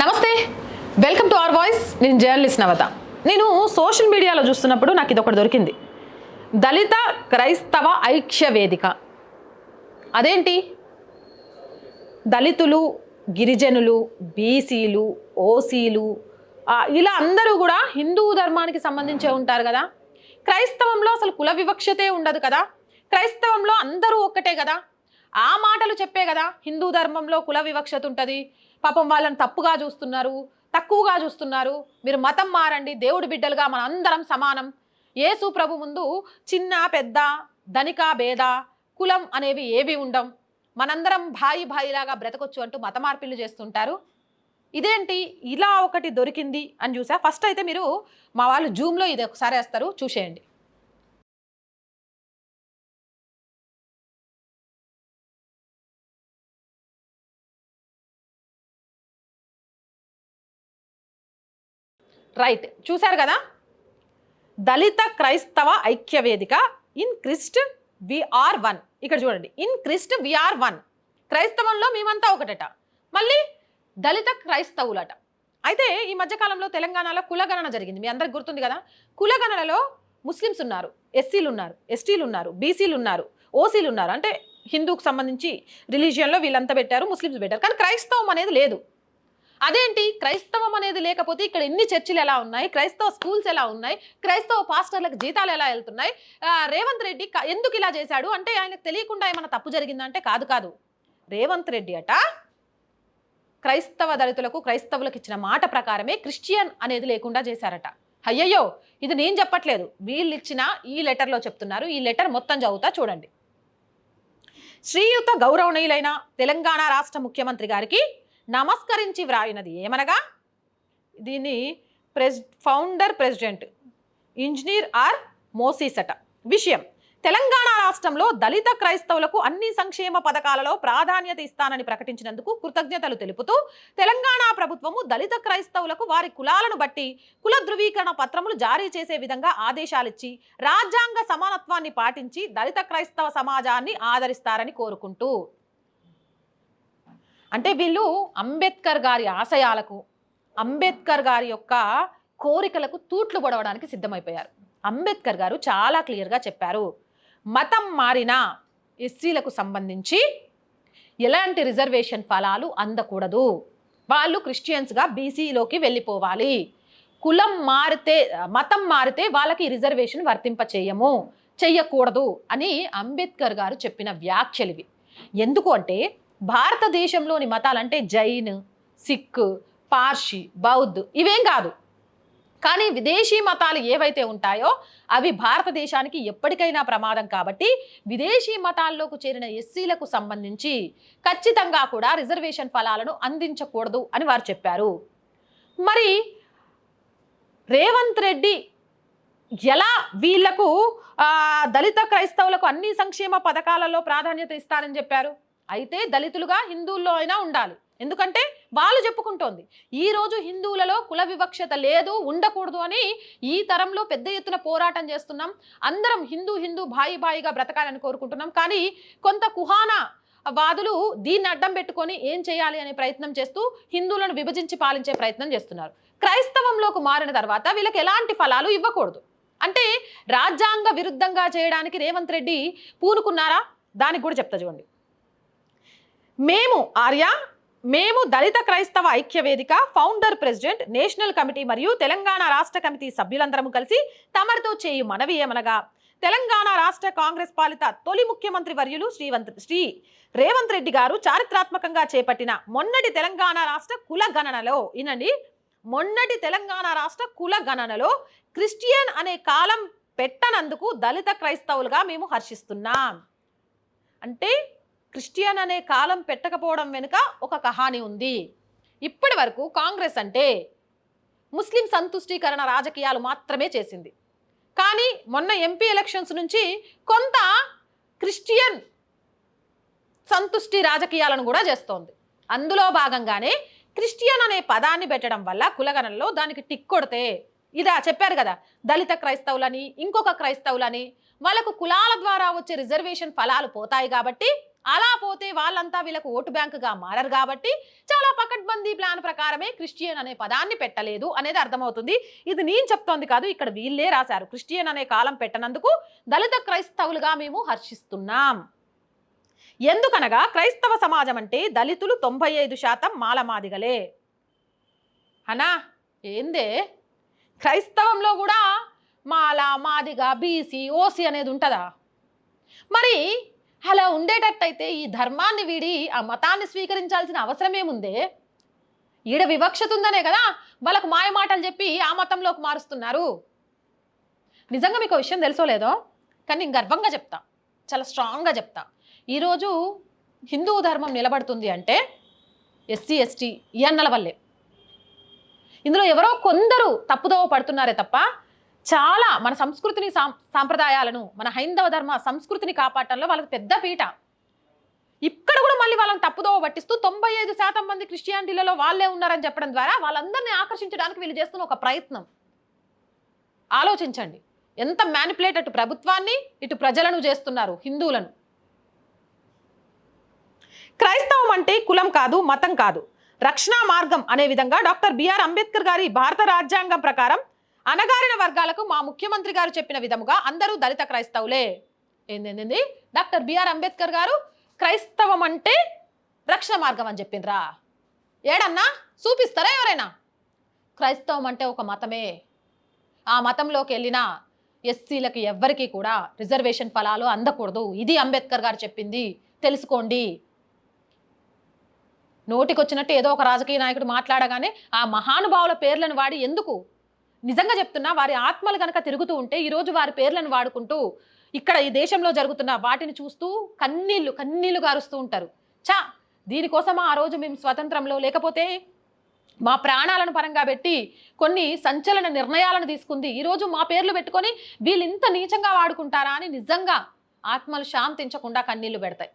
నమస్తే. Welcome to our voice నేను journalist నవత. నేను సోషల్ మీడియాలో చూస్తున్నప్పుడు నాకు ఇది ఒకటి దొరికింది. దళిత క్రైస్తవ ఐక్య వేదిక. అదేంటి? దళితులు గిరిజనులు బీసీలు ఓసీలు ఇలా అందరూ కూడా హిందూ ధర్మానికి సంబంధించే ఉంటారు కదా. క్రైస్తవంలో అసలు కుల వివక్షతే ఉండదు కదా. క్రైస్తవంలో అందరూ ఒక్కటే కదా. ఆ మాటలు చెప్పే కదా హిందూ ధర్మంలో కుల వివక్షత ఉంటుంది. పాపం వాళ్ళని తప్పుగా చూస్తున్నారు తక్కువగా చూస్తున్నారు. మీరు మతం మారండి దేవుడి బిడ్డలుగా మన అందరం సమానం. యేసు ప్రభు ముందు చిన్న పెద్ద ధనిక భేద కులం అనేవి ఏవి ఉండం. మనందరం భాయి భాయిలాగా బ్రతకొచ్చు అంటూ మత మార్పిళ్ళు చేస్తుంటారు. ఇదేంటి? ఇలా ఒకటి దొరికింది అని చూసా. ఫస్ట్ అయితే మీరు మా వాళ్ళు జూమ్లో ఇది ఒకసారి వేస్తారు చూసేయండి. రైట్ చూశారు కదా? దళిత క్రైస్తవ ఐక్య వేదిక ఇన్ క్రిస్ట్ విఆర్ వన్ ఇక్కడ చూడండి. In Christ we are one క్రైస్తవంలో మేమంతా ఒకటట. మళ్ళీ దళిత క్రైస్తవులట. అయితే ఈ మధ్యకాలంలో తెలంగాణలో కులగణన జరిగింది. మీ అందరికి గుర్తుంది కదా? కులగణనలో ముస్లిమ్స్ ఉన్నారు. ఎస్సీలు ఉన్నారు. ఎస్టీలు ఉన్నారు. బీసీలు ఉన్నారు. ఓసీలు ఉన్నారు. అంటే హిందూకు సంబంధించి రిలీజియన్లో వీళ్ళంతా పెట్టారు ముస్లిమ్స్ పెట్టారు. కానీ క్రైస్తవం అనేది లేదు. అదేంటి? క్రైస్తవం అనేది లేకపోతే ఇక్కడ ఎన్ని చర్చిలు ఎలా ఉన్నాయి? క్రైస్తవ స్కూల్స్ ఎలా ఉన్నాయి? క్రైస్తవ పాస్టర్లకు జీతాలు ఎలా వెళ్తున్నాయి? రేవంత్ రెడ్డి ఎందుకు ఇలా చేశాడు? అంటే ఆయనకు తెలియకుండా ఏమైనా తప్పు జరిగిందంటే కాదు కాదు. రేవంత్ రెడ్డి అట క్రైస్తవ దళితులకు క్రైస్తవులకు ఇచ్చిన మాట ప్రకారమే క్రిస్టియన్ అనేది లేకుండా చేశారట. అయ్యయ్యో! ఇది నేను చెప్పట్లేదు. వీళ్ళు ఇచ్చిన ఈ లెటర్లో చెప్తున్నారు. ఈ లెటర్ మొత్తం చదువుతా చూడండి. శ్రీయుత గౌరవనీయులైన తెలంగాణ రాష్ట్ర ముఖ్యమంత్రి గారికి నమస్కరించి వ్రాయినది ఏమనగా దీని press founder president engineer R మోసీసట. విషయం తెలంగాణ రాష్ట్రంలో దళిత క్రైస్తవులకు అన్ని సంక్షేమ పథకాలలో ప్రాధాన్యత ఇస్తానని ప్రకటించినందుకు కృతజ్ఞతలు తెలుపుతూ తెలంగాణ ప్రభుత్వము దళిత క్రైస్తవులకు వారి కులాలను బట్టి కుల ధృవీకరణ పత్రములు జారీ చేసే విధంగా ఆదేశాలిచ్చి రాజ్యాంగ సమానత్వాన్ని పాటించి దళిత క్రైస్తవ సమాజాన్ని ఆదరిస్తారని కోరుకుంటూ. అంటే వీళ్ళు అంబేద్కర్ గారి ఆశయాలకు అంబేద్కర్ గారి యొక్క కోరికలకు తూట్లు పొడవడానికి సిద్ధమైపోయారు. అంబేద్కర్ గారు చాలా క్లియర్గా చెప్పారు. మతం మారిన ఎస్సీలకు సంబంధించి ఎలాంటి రిజర్వేషన్ ఫలాలు అందకూడదు. వాళ్ళు క్రిస్టియన్స్గా బీసీలోకి వెళ్ళిపోవాలి. కులం మారితే మతం మారితే వాళ్ళకి రిజర్వేషన్ వర్తింప చేయము చెయ్యకూడదు అని అంబేద్కర్ గారు చెప్పిన వ్యాఖ్యలు ఇవి. ఎందుకు అంటే భారతదేశంలోని మతాలంటే జైన్ సిక్ పార్షి బౌద్ధ్ ఇవేం కాదు. కానీ విదేశీ మతాలు ఏవైతే ఉంటాయో అవి భారతదేశానికి ఎప్పటికైనా ప్రమాదం కాబట్టి విదేశీ మతాల్లోకి చేరిన ఎస్సీలకు సంబంధించి ఖచ్చితంగా కూడా రిజర్వేషన్ ఫలాలను అందించకూడదు అని వారు చెప్పారు. మరి రేవంత్ రెడ్డి ఎలా వీళ్ళకు దళిత క్రైస్తవులకు అన్ని సంక్షేమ పథకాలలో ప్రాధాన్యత ఇస్తారని చెప్పారు? అయితే దళితులుగా హిందువుల్లో అయినా ఉండాలి. ఎందుకంటే వాళ్ళు చెప్పుకుంటోంది. ఈ రోజు హిందువులలో కుల వివక్షత లేదు ఉండకూడదు అని ఈ తరంలో పెద్ద ఎత్తున పోరాటం చేస్తున్నాం. అందరం హిందూ హిందూ బాయి బాయిగా బ్రతకాలని కోరుకుంటున్నాం. కానీ కొంత కుహాన వాదులు దీన్ని అడ్డం పెట్టుకొని ఏం చేయాలి అనే ప్రయత్నం చేస్తూ హిందువులను విభజించి పాలించే ప్రయత్నం చేస్తున్నారు. క్రైస్తవంలోకి మారిన తర్వాత వీళ్ళకి ఎలాంటి ఫలాలు ఇవ్వకూడదు. అంటే రాజ్యాంగ విరుద్ధంగా చేయడానికి రేవంత్ రెడ్డి పూనుకున్నారా? దానికి కూడా చెప్తా చూడండి. మేము ఆర్య మేము దళిత క్రైస్తవ ఐక్య వేదిక ఫౌండర్ ప్రెసిడెంట్ నేషనల్ కమిటీ మరియు తెలంగాణ రాష్ట్ర కమిటీ సభ్యులందరము కలిసి తమరితో చేయు మనవి ఏమనగా తెలంగాణ రాష్ట్ర కాంగ్రెస్ పాలిత తొలి ముఖ్యమంత్రి వర్యులు శ్రీవంత్ శ్రీ రేవంత్ రెడ్డి గారు చారిత్రాత్మకంగా చేపట్టిన మొన్నటి తెలంగాణ రాష్ట్ర కుల గణనలో ఇనండి మొన్నటి తెలంగాణ రాష్ట్ర కుల గణనలో క్రిస్టియన్ అనే కాలం పెట్టనందుకు దళిత క్రైస్తవులుగా మేము హర్షిస్తున్నాం. అంటే క్రిస్టియన్ అనే కాలం పెట్టకపోవడం వెనుక ఒక కహాని ఉంది. ఇప్పటి వరకు కాంగ్రెస్ అంటే ముస్లిం సంతుష్టీకరణ రాజకీయాలు మాత్రమే చేసింది. కానీ మొన్న ఎంపీ ఎలక్షన్స్ నుంచి కొంత క్రిస్టియన్ సంతుష్టి రాజకీయాలను కూడా చేస్తోంది. అందులో భాగంగానే క్రిస్టియన్ అనే పదాన్ని పెట్టడం వల్ల కులగణంలో దానికి టిక్ కొడితే ఇదా చెప్పారు కదా దళిత క్రైస్తవులని ఇంకొక క్రైస్తవులని వాళ్ళకు కులాల ద్వారా వచ్చే రిజర్వేషన్ ఫలాలు పోతాయి కాబట్టి అలా పోతే వాళ్ళంతా వీళ్ళకు ఓటు బ్యాంకుగా మారరు కాబట్టి చాలా పకడ్బందీ ప్లాన్ ప్రకారమే క్రిస్టియన్ అనే పదాన్ని పెట్టలేదు అనేది అర్థమవుతుంది. ఇది నేను చెప్తోంది కాదు ఇక్కడ వీళ్ళే రాశారు. క్రిస్టియన్ అనే కాలం పెట్టనందుకు దళిత క్రైస్తవులుగా మేము హర్షిస్తున్నాం. ఎందుకనగా క్రైస్తవ సమాజం అంటే దళితులు తొంభై ఐదు శాతం మాలమాదిగలే. అనా ఏందే? క్రైస్తవంలో కూడా మాల మాదిగ బీసీ ఓసీ అనేది ఉంటుందా? మరి అలా ఉండేటట్టయితే ఈ ధర్మాన్ని వీడి ఆ మతాన్ని స్వీకరించాల్సిన అవసరమేముందే ఈడ వివక్షత ఉందనే కదా వాళ్ళకు మాయ మాటలు చెప్పి ఆ మతంలోకి మారుస్తున్నారు. నిజంగా మీకు విషయం తెలుసో లేదో? కానీ నేను గర్వంగా చెప్తా. చాలా స్ట్రాంగ్గా చెప్తా. ఈరోజు హిందూ ధర్మం నిలబడుతుంది అంటే ఎస్సీ ఎస్టీ ఈ అన్నల వల్లే. ఇందులో ఎవరో కొందరు తప్పుదోవ పడుతున్నారే తప్ప చాలా మన సంస్కృతిని సాం సాంప్రదాయాలను మన హైందవ ధర్మ సంస్కృతిని కాపాడటంలో వాళ్ళకి పెద్ద పీట. ఇక్కడ కూడా మళ్ళీ వాళ్ళని తప్పుదోవ పట్టిస్తూ తొంభై ఐదు శాతం మంది క్రిస్టియానిటీలలో వాళ్ళే ఉన్నారని చెప్పడం ద్వారా వాళ్ళందరినీ ఆకర్షించడానికి వీళ్ళు చేస్తున్న ఒక ప్రయత్నం. ఆలోచించండి. ఎంత మ్యానిపులేట్ అటు ప్రభుత్వాన్ని ఇటు ప్రజలను చేస్తున్నారు హిందువులను. క్రైస్తవం అంటే కులం కాదు మతం కాదు. రక్షణ మార్గం అనే విధంగా డాక్టర్ బిఆర్ అంబేద్కర్ గారి భారత రాజ్యాంగం ప్రకారం అణగారిన వర్గాలకు మా ముఖ్యమంత్రి గారు చెప్పిన విధముగా అందరూ దళిత క్రైస్తవులే. ఏందేంది డాక్టర్ బిఆర్ అంబేద్కర్ గారు క్రైస్తవం అంటే రక్షణ మార్గం అని చెప్పిండ్రా. ఏడన్నా? చూపిస్తారా ఎవరైనా? క్రైస్తవం అంటే ఒక మతమే. ఆ మతంలోకి వెళ్ళిన ఎస్సీలకు ఎవ్వరికీ కూడా రిజర్వేషన్ ఫలాలు అందకూడదు. ఇది అంబేద్కర్ గారు చెప్పింది. తెలుసుకోండి. నోటికొచ్చినట్టు ఏదో ఒక రాజకీయ నాయకుడు మాట్లాడగానే ఆ మహానుభావుల పేర్లను వాడి ఎందుకు నిజంగా చెప్తున్నా వారి ఆత్మలు కనుక తిరుగుతూ ఉంటే ఈరోజు వారి పేర్లను వాడుకుంటూ ఇక్కడ ఈ దేశంలో జరుగుతున్న వాటిని చూస్తూ కన్నీళ్ళు కన్నీళ్ళు గారుస్తూ ఉంటారు. చా దీనికోసమా ఆ రోజు మేము స్వతంత్రంలో లేకపోతే మా ప్రాణాలను పరంగా పెట్టి కొన్ని సంచలన నిర్ణయాలను తీసుకుంది. ఈరోజు మా పేర్లు పెట్టుకొని వీళ్ళు ఇంత నీచంగా వాడుకుంటారా అని నిజంగా ఆత్మలు శాంతించకుండా కన్నీళ్ళు పెడతాయి.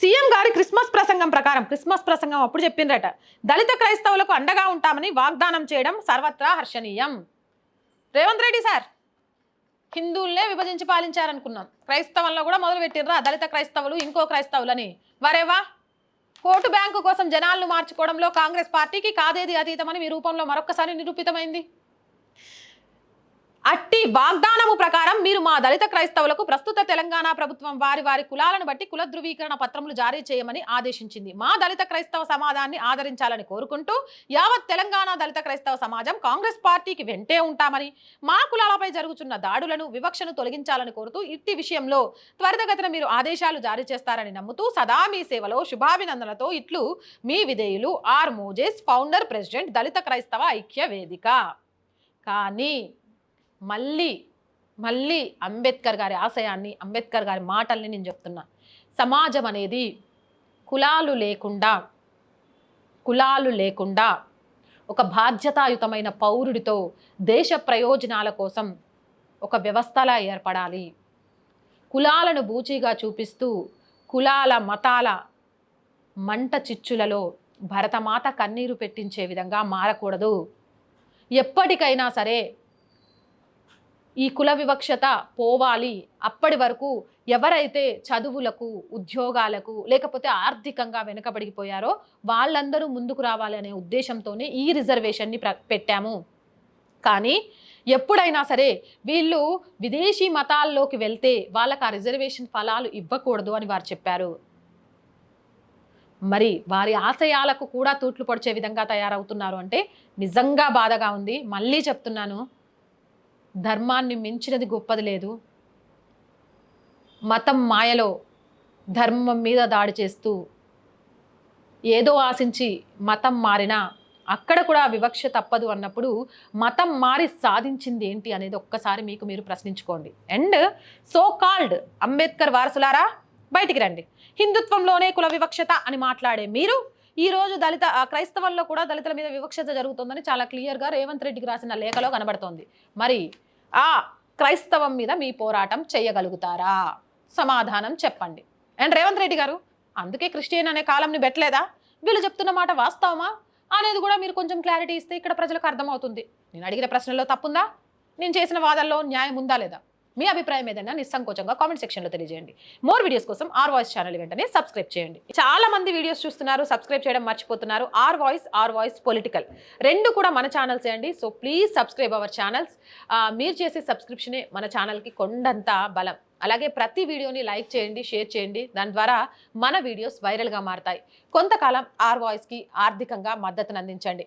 సీఎం గారి క్రిస్మస్ ప్రసంగం ప్రకారం క్రిస్మస్ ప్రసంగం అప్పుడు చెప్పిండ్రట. దళిత క్రైస్తవులకు అండగా ఉంటామని వాగ్దానం చేయడం సర్వత్రా హర్షణీయం. రేవంత్ రెడ్డి సార్ హిందువులనే విభజించి పాలించారనుకున్నాం. క్రైస్తవంలో కూడా మొదలు పెట్టిర్రా దళిత క్రైస్తవులు ఇంకో క్రైస్తవులని. వరేవా ఓటు బ్యాంకు కోసం జనాలను మార్చుకోవడంలో కాంగ్రెస్ పార్టీకి కాదేది అతీతమని మీ రూపంలో మరొకసారి నిరూపితమైంది. అట్టి వాగ్దానము ప్రకారం మీరు మా దళిత క్రైస్తవులకు ప్రస్తుత తెలంగాణ ప్రభుత్వం వారి వారి కులాలను బట్టి కుల ధృవీకరణ పత్రములు జారీ చేయమని ఆదేశించింది. మా దళిత క్రైస్తవ సమాజాన్ని ఆదరించాలని కోరుకుంటూ యావత్ తెలంగాణ దళిత క్రైస్తవ సమాజం కాంగ్రెస్ పార్టీకి వెంటే ఉంటామని మా కులాలపై జరుగుతున్న దాడులను వివక్షను తొలగించాలని కోరుతూ ఇట్టి విషయంలో త్వరితగతిన మీరు ఆదేశాలు జారీ చేస్తారని నమ్ముతూ సదా మీ సేవలో శుభాభినందనలతో ఇట్లు మీ విధేయులు ఆర్ మోజెస్ ఫౌండర్ ప్రెసిడెంట్ దళిత క్రైస్తవ ఐక్య వేదిక కానీ మళ్ళీ మళ్ళీ అంబేద్కర్ గారి ఆశయాన్ని అంబేద్కర్ గారి మాటల్ని నేను చెప్తున్నా. సమాజం అనేది కులాలు లేకుండా కులాలు లేకుండా ఒక బాధ్యతాయుతమైన పౌరుడితో దేశ ప్రయోజనాల కోసం ఒక వ్యవస్థలా ఏర్పడాలి. కులాలను బూచీగా చూపిస్తూ కులాల మతాల మంట చిచ్చులలో భరతమాత కన్నీరు పెట్టించే విధంగా మారకూడదు. ఎప్పటికైనా సరే ఈ కుల వివక్షత పోవాలి. అప్పటి వరకు ఎవరైతే చదువులకు ఉద్యోగాలకు లేకపోతే ఆర్థికంగా వెనుకబడిపోయారో వాళ్ళందరూ ముందుకు రావాలి అనే ఉద్దేశంతోనే ఈ రిజర్వేషన్ని ప్ర పెట్టాము. కానీ ఎప్పుడైనా సరే వీళ్ళు విదేశీ మతాల్లోకి వెళ్తే వాళ్ళకి ఆ రిజర్వేషన్ ఫలాలు ఇవ్వకూడదు అని వారు చెప్పారు. మరి వారి ఆశయాలకు కూడా తూట్లు పొడిచే విధంగా తయారవుతున్నారు అంటే నిజంగా బాధగా ఉంది. మళ్ళీ చెప్తున్నాను ధర్మాన్ని మించినది గొప్పది లేదు. మతం మాయలో ధర్మం మీద దాడి చేస్తూ ఏదో ఆశించి మతం మారినా అక్కడ కూడా వివక్ష తప్పదు అన్నప్పుడు మతం మారి సాధించింది ఏంటి అనేది ఒక్కసారి మీకు మీరు ప్రశ్నించుకోండి. అండ్ సో కాల్డ్ అంబేద్కర్ వారసులారా బయటికి రండి. హిందుత్వంలోనే కుల వివక్షత అని మాట్లాడే మీరు ఈరోజు దళిత ఆ, క్రైస్తవంలో కూడా దళితుల మీద వివక్షత జరుగుతుందని చాలా క్లియర్గా రేవంత్ రెడ్డికి రాసిన లేఖలో కనబడుతోంది. మరి ఆ క్రైస్తవం మీద మీ పోరాటం చేయగలుగుతారా? సమాధానం చెప్పండి. అండ్ రేవంత్ రెడ్డి గారు అందుకే క్రిస్టియన్ అనే కాలంని పెట్టలేదా? వీళ్ళు చెప్తున్న మాట వాస్తవమా? అనేది కూడా మీరు కొంచెం క్లారిటీ ఇస్తే ఇక్కడ ప్రజలకు అర్థమవుతుంది. నేను అడిగిన ప్రశ్నలో తప్పుందా? నేను చేసిన వాదనలో న్యాయం ఉందా లేదా? మీ అభిప్రాయం ఏదైనా నిస్సంకోచంగా కామెంట్ సెక్షన్లో తెలియజేయండి. మోర్ వీడియోస్ కోసం ఆర్ వాయిస్ ఛానల్ వెంటనే సబ్స్క్రైబ్ చేయండి. చాలా మంది వీడియోస్ చూస్తున్నారు సబ్స్క్రైబ్ చేయడం మర్చిపోతున్నారు. R voice R voice political రెండు కూడా మన ఛానల్స్ అండి. So please subscribe our channels మీరు చేసే సబ్స్క్రిప్షనే మన ఛానల్కి కొండంత బలం. అలాగే ప్రతి వీడియోని లైక్ చేయండి షేర్ చేయండి. దాని ద్వారా మన వీడియోస్ వైరల్గా మారతాయి. కొంతకాలం ఆర్ వాయిస్కి ఆర్థికంగా మద్దతును అందించండి.